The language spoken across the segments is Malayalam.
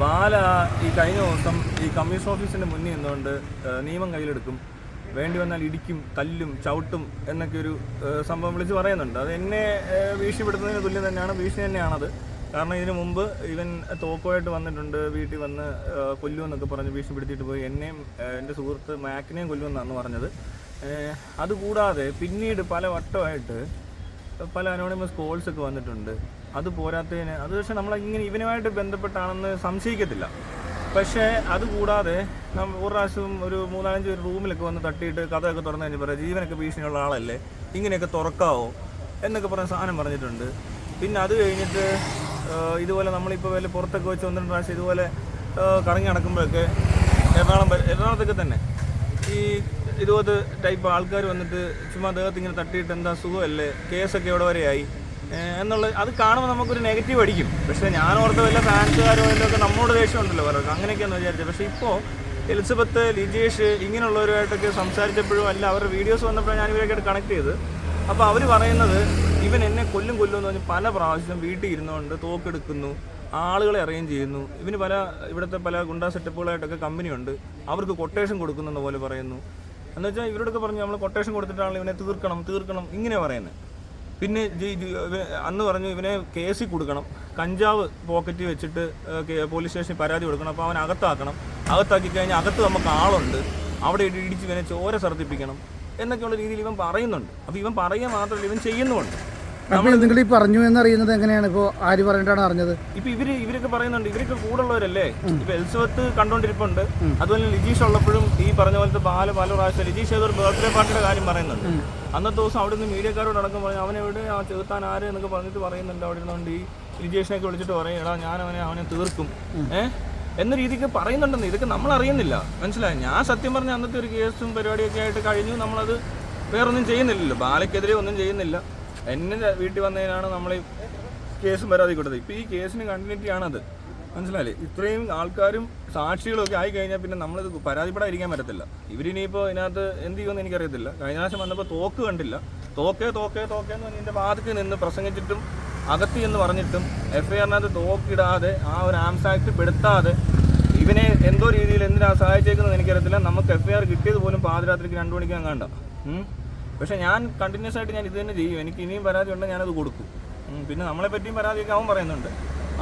ബാല ഈ കഴിഞ്ഞ ദിവസം ഈ കമ്മീഷൻ ഓഫീസിന്റെ മുന്നിൽ നിന്നുകൊണ്ട് നിയമം കയ്യിലെടുക്കും വേണ്ടി വന്നാൽ ഇടിക്കും തല്ലും ചവിട്ടും എന്നൊക്കെ ഒരു സംഭവം വിളിച്ച് പറയുന്നുണ്ട്. അത് എന്നെ ഭീഷണിപ്പെടുത്തുന്നതിന് തുല്യം തന്നെയാണ് ഭീഷണി തന്നെയാണത്. കാരണം ഇതിനു മുമ്പ് ഇവൻ തോക്കുമായിട്ട് വന്നിട്ടുണ്ട് വീട്ടിൽ വന്ന് കൊല്ലുമെന്നൊക്കെ പറഞ്ഞ് ഭീഷണിപ്പെടുത്തിയിട്ട് പോയി. എന്നെയും എന്റെ സുഹൃത്ത് മാക്കിനെയും കൊല്ലുമെന്നാണ് പറഞ്ഞത്. അതുകൂടാതെ പിന്നീട് പല വട്ടമായിട്ട് പല അനോണിമസ് കോൾസ് ഒക്കെ വന്നിട്ടുണ്ട്. അത് പോരാത്തതിന് അത് പക്ഷെ നമ്മൾ ഇങ്ങനെ ഇവനുമായിട്ട് ബന്ധപ്പെട്ടാണെന്ന് സംശയിക്കത്തില്ല. പക്ഷേ അത് കൂടാതെ ഒരു പ്രാവശ്യം ഒരു മൂന്നാലഞ്ച് പേര് റൂമിലൊക്കെ വന്ന് തട്ടിയിട്ട് കഥയൊക്കെ തുറന്നു കഴിഞ്ഞ് പറയാം ജീവനൊക്കെ ഭീഷണിയുള്ള ആളല്ലേ ഇങ്ങനെയൊക്കെ തുറക്കാവോ എന്നൊക്കെ പറഞ്ഞ സാധനം പറഞ്ഞിട്ടുണ്ട്. പിന്നെ അത് കഴിഞ്ഞിട്ട് ഇതുപോലെ നമ്മളിപ്പോൾ വല്ല പുറത്തൊക്കെ വെച്ച് ഒന്ന് രണ്ട് പ്രാവശ്യം ഇതുപോലെ കറങ്ങി നടക്കുമ്പോഴൊക്കെ എറണാകുളം എറണാകുളത്തൊക്കെ തന്നെ ഈ ഇതുപോലത്തെ ടൈപ്പ് ആൾക്കാർ വന്നിട്ട് ചുമ്മാ ദേഹത്ത് ഇങ്ങനെ തട്ടിയിട്ട് എന്താ സുഖമല്ലേ കേസൊക്കെ എവിടെ വരെയായി? ഏഹ് എന്നുള്ള അത് കാണുമ്പോൾ നമുക്കൊരു നെഗറ്റീവ് അടിക്കും. പക്ഷേ ഞാൻ ഓർത്ത വല്ല ഫാൻസുകാരോ വല്ലതും നമ്മളോട് ദേഷ്യം ഉണ്ടല്ലോ അവർക്ക് അങ്ങനെയൊക്കെയാന്ന് വിചാരിച്ചത് പക്ഷേ ഇപ്പോൾ എലിസബത്ത് ലിജേഷ് ഇങ്ങനെയുള്ളവരുമായിട്ടൊക്കെ സംസാരിച്ചപ്പോഴും അല്ല അവരുടെ വീഡിയോസ് വന്നപ്പോഴും ഞാൻ ഇവരൊക്കെ കണക്ട് ചെയ്ത്. അപ്പോൾ അവർ പറയുന്നത് ഇവൻ എന്നെ കൊല്ലും കൊല്ലും എന്ന് പറഞ്ഞ് പല പ്രാവശ്യം വീട്ടിൽ ഇരുന്നുകൊണ്ട് തോക്കെടുക്കുന്നു ആളുകളെ അറേഞ്ച് ചെയ്യുന്നു. ഇവന് പല ഇവിടുത്തെ പല ഗുണ്ടാ സെറ്റപ്പുകളായിട്ടൊക്കെ കമ്പനിയുണ്ട്. അവർക്ക് കൊട്ടേഷൻ കൊടുക്കുന്നെന്ന പോലെ പറയുന്നു. എന്ന് വെച്ചാൽ ഇവരോടൊക്കെ പറഞ്ഞു നമ്മൾ കൊട്ടേഷൻ കൊടുത്തിട്ടാണ് ഇവനെ തീർക്കണം തീർക്കണം ഇങ്ങനെ പറയുന്നത് പിന്നെ അന്ന് പറഞ്ഞു ഇവനെ കേസിൽ കൊടുക്കണം. കഞ്ചാവ് പോക്കറ്റിൽ വെച്ചിട്ട് പോലീസ് സ്റ്റേഷനിൽ പരാതി കൊടുക്കണം. അപ്പോൾ അവൻ അകത്താക്കണം. അകത്താക്കി കഴിഞ്ഞാൽ അകത്ത് നമുക്ക് ആളുണ്ട്. അവിടെ ഇടി- ഇടിച്ച് ഇവനെ ചോര സർദിപ്പിക്കണം എന്നൊക്കെയുള്ള രീതിയിൽ ഇവൻ പറയുന്നുണ്ട്. അപ്പോൾ ഇവൻ പറയുക മാത്രമല്ല ഇവൻ ചെയ്യുന്നുമുണ്ട്. അപ്പോൾ നിങ്ങൾ ഈ പറഞ്ഞു എന്ന് അറിയുന്നത് എങ്ങനെയാണ്? ഇപ്പോൾ ആര് പറഞ്ഞിട്ടാണ് അറിഞ്ഞത്? ഇപ്പൊ ഇവർ ഇവരൊക്കെ പറയുന്നുണ്ട്. ഇവരൊക്കെ കൂടുള്ളവരല്ലേ ഇപ്പൊ എൽസവത്ത് കണ്ടോണ്ടിരിപ്പുണ്ട്. അതുപോലെ ലിജീഷ് ഉള്ളപ്പോഴും ഈ പറഞ്ഞ പോലത്തെ ബാല പല പ്രാവശ്യം ലിജീഷ് ഏതൊരു ബർത്ത്ഡേ പാർട്ടിയുടെ കാര്യം പറയുന്നുണ്ട്. അന്നത്തെ ദിവസം അവിടെ നിന്ന് മീഡിയക്കാരോട് അടക്കം പറഞ്ഞു അവനെവിടെ ആ ചെറുത്താൻ ആര്? എന്നൊക്കെ പറഞ്ഞിട്ട് പറയുന്നുണ്ട് അവിടെ ഇരുന്നുകൊണ്ട് ഈ ലിജീഷിനൊക്കെ വിളിച്ചിട്ട് പറയും എടാ ഞാൻ അവനെ അവനെ തീർക്കും. ഏഹ് എന്ന രീതിക്ക് പറയുന്നുണ്ടെന്ന് ഇതൊക്കെ നമ്മൾ അറിയുന്നില്ല. മനസ്സിലായി? ഞാൻ സത്യം പറഞ്ഞ അന്നത്തെ ഒരു കേസും പരിപാടിയൊക്കെ ആയിട്ട് കഴിഞ്ഞു. നമ്മളത് വേറൊന്നും ചെയ്യുന്നില്ലല്ലോ. ബാലയ്ക്കെതിരെ ഒന്നും ചെയ്യുന്നില്ല. എന്നെ വീട്ടിൽ വന്നതിനാണ് നമ്മൾ ഈ കേസും പരാതി കൊടുത്തത്. ഇപ്പൊ ഈ കേസിന് കണ്ടിന്യൂറ്റി ആണത്. മനസ്സിലായില്ലേ? ഇത്രയും ആൾക്കാരും സാക്ഷികളൊക്കെ ആയി കഴിഞ്ഞാൽ പിന്നെ നമ്മളിത് പരാതിപ്പെടാതിരിക്കാൻ പറ്റത്തില്ല. ഇവരിനിയിപ്പോൾ ഇതിനകത്ത് എന്ത് ചെയ്യുമെന്ന് എനിക്കറിയത്തില്ല. കഴിഞ്ഞ പ്രാവശ്യം വന്നപ്പോൾ തോക്ക് കണ്ടില്ല. തോക്കേ തോക്കേ തോക്കേ എന്ന് പറഞ്ഞ് എന്റെ നിന്ന് പ്രസംഗിച്ചിട്ടും അകത്തി എന്ന് പറഞ്ഞിട്ടും എഫ് ഐ ആറിനകത്ത് തോക്കിടാതെ ആ ഒരു ആംസ് ആക്ട് പെടുത്താതെ ഇവനെ എന്തോ രീതിയിൽ എന്തിനാ സഹായിച്ചേക്കുന്നത് എനിക്കറിയത്തില്ല. നമുക്ക് എഫ് ഐ ആർ കിട്ടിയത് പോലും പാതിരാത്രിക്ക് രണ്ടു മണിക്ക് കണ്ട. പക്ഷെ ഞാൻ കണ്ടിന്യൂസ് ആയിട്ട് ഞാൻ ഇത് തന്നെ ചെയ്യും. എനിക്ക് ഇനിയും പരാതി ഉണ്ടെങ്കിൽ ഞാനത് കൊടുക്കും. പിന്നെ നമ്മളെ പറ്റിയും പരാതിയൊക്കെ അവൻ പറയുന്നുണ്ട്.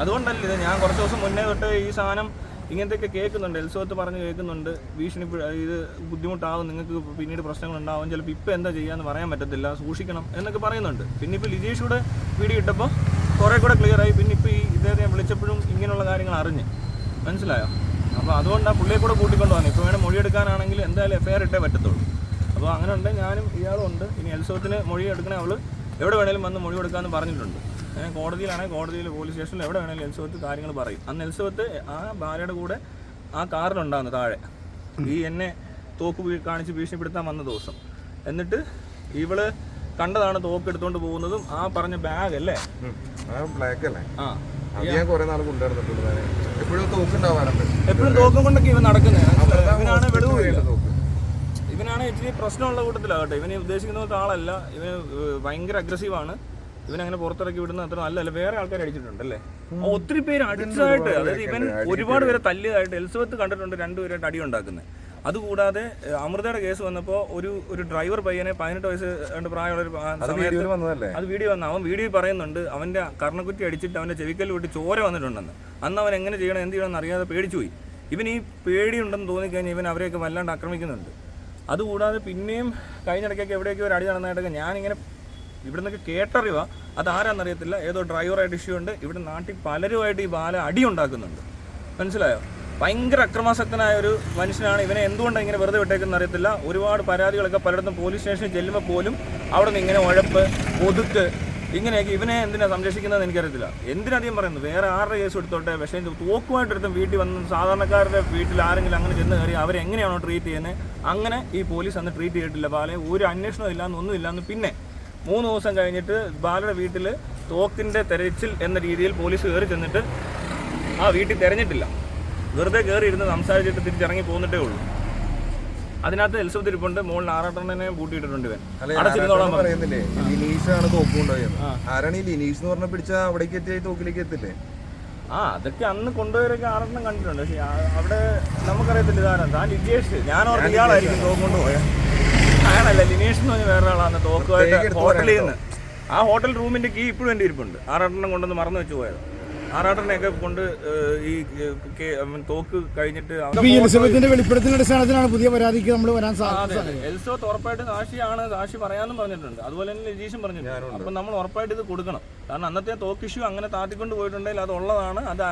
അതുകൊണ്ടല്ല ഇത്. ഞാൻ കുറച്ച് ദിവസം മുന്നേ തൊട്ട് ഈ സാധനം ഇങ്ങനത്തെയൊക്കെ കേൾക്കുന്നുണ്ട്. എൽസോത്ത് പറഞ്ഞ് കേൾക്കുന്നുണ്ട്. ഭീഷണി ഇത് ബുദ്ധിമുട്ടാവും. നിങ്ങൾക്ക് പിന്നീട് പ്രശ്നങ്ങൾ ഉണ്ടാവും ചിലപ്പോൾ ഇപ്പം എന്താ ചെയ്യാന്ന് പറയാൻ പറ്റത്തില്ല. സൂക്ഷിക്കണം എന്നൊക്കെ പറയുന്നുണ്ട്. പിന്നെ ഇപ്പോൾ ലിജീഷ് കൂടെ വീഡിയോ ഇട്ടപ്പോൾ കുറേ കൂടെ ക്ലിയർ ആയി. പിന്നെ ഇപ്പോൾ ഈ ഇദ്ദേഹത്തെ ഞാൻ വിളിച്ചപ്പോഴും ഇങ്ങനെയുള്ള കാര്യങ്ങൾ അറിഞ്ഞ്. മനസ്സിലായോ? അപ്പോൾ അതുകൊണ്ട് ആ പുള്ളിയെ കൂടെ കൂട്ടിക്കൊണ്ട് വന്നു. ഇപ്പോൾ വേണേൽ മൊഴിയെടുക്കാനാണെങ്കിൽ എന്തായാലും എഫ് ഐ ആർ ഇട്ടേ പറ്റത്തുള്ളൂ. അപ്പോൾ അങ്ങനെ ഉണ്ട്. ഞാനും ഇയാളും ഉണ്ട്. ഇനി എൽസോത്തിന് മൊഴി എടുക്കണേ അവൾ. എവിടെ വേണേലും വന്ന് മൊഴി കൊടുക്കാമെന്ന് പറഞ്ഞിട്ടുണ്ട്. ഞാൻ കോടതിയിലാണെങ്കിൽ കോടതിയിൽ പോലീസ് സ്റ്റേഷനിൽ എവിടെ വേണേലും എൽസോത്ത് കാര്യങ്ങൾ പറയും. അന്ന് എൽസോത്ത് ആ ഭാര്യയുടെ കൂടെ ആ കാറിലുണ്ടാകുന്നു താഴെ. ഈ എന്നെ തോക്ക് കാണിച്ച് ഭീഷണിപ്പെടുത്താൻ വന്ന ദിവസം. എന്നിട്ട് ഇവൾ കണ്ടതാണ് തോക്ക് എടുത്തോണ്ട് പോകുന്നതും ആ പറഞ്ഞ ബാഗ് അല്ലേ? ബ്ലാക്ക് അല്ലേ? ആ. എപ്പോഴും തോക്കും കൊണ്ടൊക്കെ ഇവൻ നടക്കുന്നത് ഇവനാണ് ഇച്ചിരി പ്രശ്നമുള്ള കൂട്ടത്തിലാകട്ടെ ഇവനെ ഉദ്ദേശിക്കുന്ന പോലത്തെ ആളല്ല. ഇവന് ഭയങ്കര അഗ്രസീവാണ് ഇവൻ അങ്ങനെ പുറത്തിറക്കി വിടുന്ന അത്ര നല്ലല്ല വേറെ ആൾക്കാർ അടിച്ചിട്ടുണ്ട് അല്ലേ? ഒത്തിരി പേര് അടിച്ചതായിട്ട് അതായത് ഇവൻ ഒരുപാട് പേരെ തല്ലിയതായിട്ട് എൽസബത്ത് കണ്ടിട്ടുണ്ട് രണ്ടുപേരായിട്ട് അടി ഉണ്ടാക്കുന്നത് അതുകൂടാതെ അമൃതയുടെ കേസ് വന്നപ്പോൾ ഒരു ഒരു ഡ്രൈവർ പയ്യനെ പതിനെട്ട് വയസ്സ് രണ്ട് പ്രായമുള്ള ഒരു സമയത്ത് അത് വീഡിയോ വന്ന. അവൻ വീഡിയോ പറയുന്നുണ്ട് അവന്റെ കർണക്കുറ്റി അടിച്ചിട്ട് അവന്റെ ചെവിക്കല്ല് വിട്ട് ചോര വന്നിട്ടുണ്ടെന്ന്. അന്ന് അവൻ എങ്ങനെ ചെയ്യണം എന്ത് ചെയ്യണം എന്ന് അറിയാതെ പേടിച്ചുപോയി. ഇവൻ ഈ പേടിയുണ്ടെന്ന് തോന്നിക്കഴിഞ്ഞാൽ ഇവൻ അവരെയൊക്കെ വല്ലാണ്ട് ആക്രമിക്കുന്നുണ്ട്. അതുകൂടാതെ പിന്നെയും കഴിഞ്ഞിടയ്ക്കൊക്കെ എവിടെയൊക്കെ ഒരു അടി നടന്നതായിട്ടൊക്കെ ഞാനിങ്ങനെ ഇവിടെ നിന്നൊക്കെ കേട്ടറിവാ. അത് ആരാന്നറിയത്തില്ല ഏതോ ഡ്രൈവറായിട്ട് ഇഷ്യൂ ഉണ്ട്. ഇവിടെ നാട്ടിൽ പലരുമായിട്ട് ഈ ബാല അടി ഉണ്ടാക്കുന്നുണ്ട്. മനസ്സിലായോ? ഭയങ്കര അക്രമാസക്തനായ ഒരു മനുഷ്യനാണ്. ഇവനെ എന്തുകൊണ്ടാണ് ഇങ്ങനെ വെറുതെ വിട്ടേക്കെന്ന് അറിയത്തില്ല. ഒരുപാട് പരാതികളൊക്കെ പലയിടത്തും പോലീസ് സ്റ്റേഷനിൽ ചെല്ലുമ്പോൾ പോലും അവിടെ നിന്ന് ഇങ്ങനെ ഉഴപ്പ് ഒതുക്ക് ഇങ്ങനെയൊക്കെ ഇവനെ എന്തിനാ സംരക്ഷിക്കുന്നത് എനിക്കറിയത്തില്ല. എന്തിനധികം പറയുന്നത്? വേറെ ആരുടെ കേസ് എടുത്തോട്ടെ പക്ഷേ തോക്കുമായിട്ട് തോക്കുമായിട്ടെടുത്തും വീട്ടിൽ വന്ന് സാധാരണക്കാരുടെ വീട്ടിൽ ആരെങ്കിലും അങ്ങനെ ചെന്ന് കയറി അവരെങ്ങനെയാണോ ട്രീറ്റ് ചെയ്യുന്നത് അങ്ങനെ ഈ പോലീസ് അന്ന് ട്രീറ്റ് ചെയ്തിട്ടില്ല. ബാലെ ഒരു അന്വേഷണം ഇല്ലാന്ന് ഒന്നും ഇല്ലാന്ന്. പിന്നെ മൂന്ന് ദിവസം കഴിഞ്ഞിട്ട് ബാലയുടെ വീട്ടിൽ തോക്കിന്റെ തെരച്ചിൽ എന്ന രീതിയിൽ പോലീസ് കയറി ചെന്നിട്ട് ആ വീട്ടിൽ തിരഞ്ഞിട്ടില്ല. വെറുതെ കയറി ഇരുന്ന് സംസാരിച്ചിട്ട് തിരിച്ചിറങ്ങി പോന്നിട്ടേ ഉള്ളൂ. അതിനകത്ത് എൽസബത്ത് ഇരിപ്പുണ്ട് മുകളിൽ ആറാട്ടണ്ണനെ കൂട്ടിയിട്ടിട്ടുണ്ട് ഇവൻ. പറയുന്നില്ലേ? ആരാണ് ഈ ലിനീഷ് എന്ന് പറഞ്ഞ പിടിച്ച അവിടേക്ക് എത്തിയായി തോക്കിലേക്ക് എത്തില്ലേ? ആ അതൊക്കെ അന്ന് കൊണ്ടുപോയൊക്കെ ആറെണ്ണം കണ്ടിട്ടുണ്ട്. പക്ഷെ അവിടെ നമുക്കറിയത്തില്ല ഇതാരാ. താൻ ലിജേഷ്. ഞാൻ ഓർത്ത് ഇയാളായിരിക്കും തോക്ക് കൊണ്ടുപോയാണല്ല അയാളല്ല ലിനേഷ് എന്ന് പറഞ്ഞ വേറെ ആളാണ് തോക്കുമായിട്ട് ഹോട്ടലിൽ നിന്ന്. ആ ഹോട്ടൽ റൂമിന്റെ കീ ഇപ്പോഴും എന്റെ ഇരിപ്പുണ്ട്. ആറെണ്ണം കൊണ്ടുവന്ന് മറന്നു വെച്ച് പോയത്. ആറാട്ടെണ്ണയൊക്കെ കൊണ്ട് ഈ തോക്ക് കഴിഞ്ഞിട്ട് എലിസബത്തിന്റെ വെളിപ്പെടുത്തിന്റെ അടിസ്ഥാനത്തിലാണ് പുതിയ പരാതിക്ക് നമ്മൾ വരാൻ സാധിച്ചത് അതെ ഉറപ്പായിട്ട് സാക്ഷിയാണ് സാക്ഷി പറയാമെന്നും പറഞ്ഞിട്ടുണ്ട്. അതുപോലെ തന്നെ രജീഷും പറഞ്ഞിട്ടുണ്ട്. അപ്പൊ നമ്മൾ ഉറപ്പായിട്ട് ഇത് കൊടുക്കണം. കാരണം അന്നത്തെ തോക്ക് ഇഷ്യൂ അങ്ങനെ താത്തിക്കൊണ്ട് പോയിട്ടുണ്ടെങ്കിൽ അത് ഉള്ളതാണ്. അത്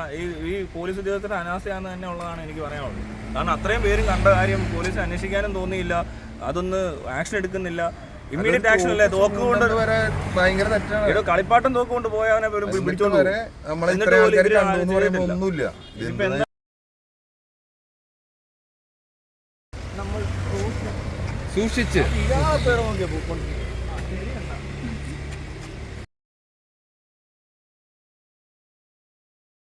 ഈ പോലീസ് ഉദ്യോഗസ്ഥരുടെ അനാസ്ഥയാന്ന് തന്നെ ഉള്ളതാണ് എനിക്ക് പറയാനുള്ളത്. കാരണം അത്രയും പേരും കണ്ട കാര്യം പോലീസ് അന്വേഷിക്കാനും തോന്നിയില്ല. അതൊന്ന് ആക്ഷൻ എടുക്കുന്നില്ല. ഇമ്മീഡിയറ്റ് ആക്ഷൻ അല്ലേ? തോക്ക് കൊണ്ട് വരെ ഭയങ്കര തെറ്റാണ്. ഏതോ കളിപ്പാട്ടം തോക്ക് കൊണ്ട് പോയവനെ പിടിച്ചോണ്ട് വരെ. നമ്മളെ ഇത്ര ആൾക്കാർ കണ്ടു എന്ന് പറയുമ്പോൾ. ഒന്നുമില്ല. സൂക്ഷിച്ച്.